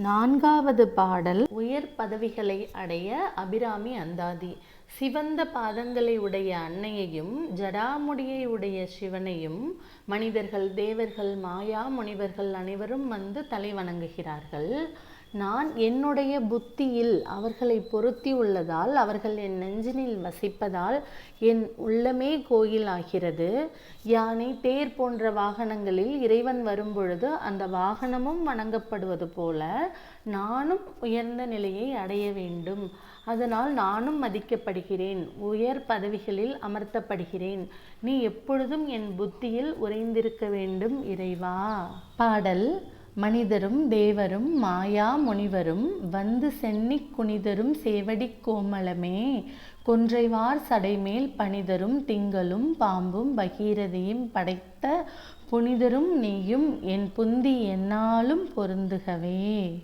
நான்காவது பாடல் உயர் பதவிகளை அடைய அபிராமி அந்தாதி சிவந்த பாதங்களை உடைய அன்னையையும் ஜடாமுடியை உடைய சிவனையும் மனிதர்கள் தேவர்கள் மாயா முனிவர்கள் அனைவரும் வந்து தலை வணங்குகிறார்கள். நான் என்னுடைய புத்தியில் அவர்களை பொருத்தி உள்ளதால் அவர்கள் என் நெஞ்சினில் வசிப்பதால் என் உள்ளமே கோயில் ஆகிறது. யானை தேர் போன்ற வாகனங்களில் இறைவன் வரும்பொழுது அந்த வாகனமும் வணங்கப்படுவது போல நானும் உயர்ந்த நிலையை அடைய வேண்டும். அதனால் நானும் மதிக்கப்படுகிறேன் உயர் பதவிகளில் அமர்த்தப்படுகிறேன். நீ எப்பொழுதும் என் புத்தியில் உறைந்திருக்க வேண்டும் இறைவா. பாடல் மனிதரும் தேவரும் மாயா முனிவரும் வந்து சென்னிக் குனிதரும் சேவடிக் கோமளமே. கொன்றைவார் சடைமேல் பணிதரும் திங்களும் பாம்பும் பகீரதியும் படைத்த புனிதரும் நீயும் என் புந்தி என்னாலும் பொருந்துகவே.